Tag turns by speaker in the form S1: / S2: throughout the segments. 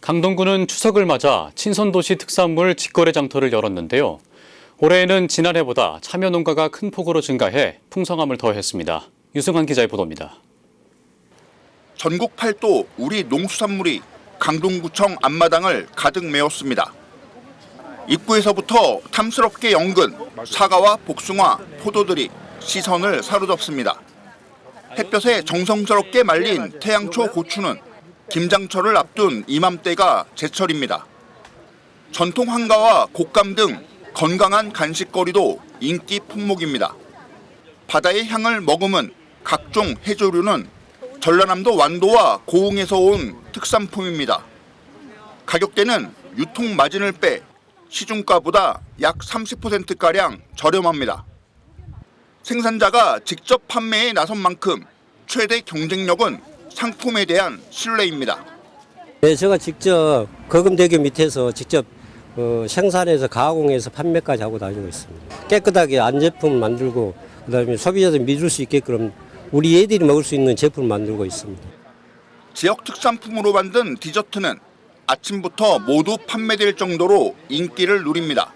S1: 강동구는 추석을 맞아 친선도시 특산물 직거래 장터를 열었는데요. 올해에는 지난해보다 참여 농가가 큰 폭으로 증가해 풍성함을 더했습니다. 유승환 기자의 보도입니다.
S2: 전국 팔도 우리 농수산물이 강동구청 앞마당을 가득 메웠습니다. 입구에서부터 탐스럽게 연근, 사과와 복숭아, 포도들이 시선을 사로잡습니다. 햇볕에 정성스럽게 말린 태양초 고추는 김장철을 앞둔 이맘때가 제철입니다. 전통 한가와 곶감 등 건강한 간식거리도 인기 품목입니다. 바다의 향을 머금은 각종 해조류는 전라남도 완도와 고흥에서 온 특산품입니다. 가격대는 유통 마진을 빼 시중가보다 약 30%가량 저렴합니다. 생산자가 직접 판매에 나선 만큼 최대 경쟁력은 상품에 대한 신뢰입니다.
S3: 네, 제가 직접 거금대교 밑에서 직접 어, 생산해서 가공해서 판매까지 하고 다니고 있습니다. 깨끗하게 안 제품 만들고 그다음에 소비자들 믿을 수 있게끔 우리 애들이 먹을 수 있는 제품 만들고 있습니다.
S2: 지역 특산품으로 만든 디저트는 아침부터 모두 판매될 정도로 인기를 누립니다.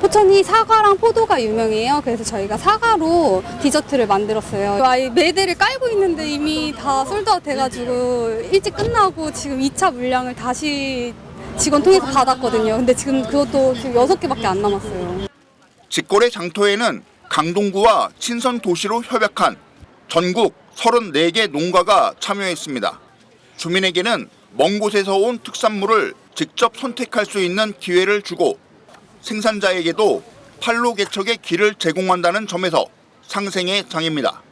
S4: 포천이 사과랑 포도가 유명해요. 그래서 저희가 사과로 디저트를 만들었어요. 아예 매대를 깔고 있는데 이미 다 솔드아웃 돼가지고 일찍 끝나고 지금 2차 물량을 다시 직원 통해서 받았거든요. 근데 지금 그것도 지금 6개밖에 안 남았어요.
S2: 직거래 장터에는 강동구와 친선 도시로 협약한 전국 34개 농가가 참여했습니다. 주민에게는 먼 곳에서 온 특산물을 직접 선택할 수 있는 기회를 주고 생산자에게도 판로 개척의 길을 제공한다는 점에서 상생의 장입니다.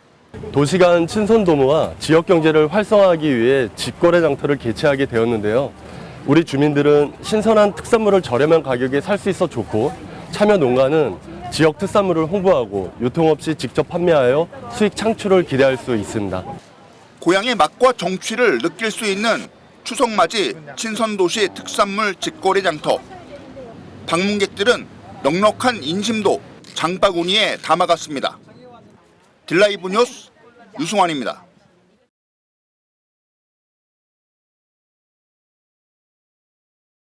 S5: 도시간 친선 도모와 지역 경제를 활성화하기 위해 직거래 장터를 개최하게 되었는데요. 우리 주민들은 신선한 특산물을 저렴한 가격에 살 수 있어 좋고 참여 농가는 지역 특산물을 홍보하고 유통 없이 직접 판매하여 수익 창출을 기대할 수 있습니다.
S2: 고향의 맛과 정취를 느낄 수 있는 추석맞이 친선도시 특산물 직거래 장터. 방문객들은 넉넉한 인심도 장바구니에 담아갔습니다. 딜라이브 뉴스 유승환입니다.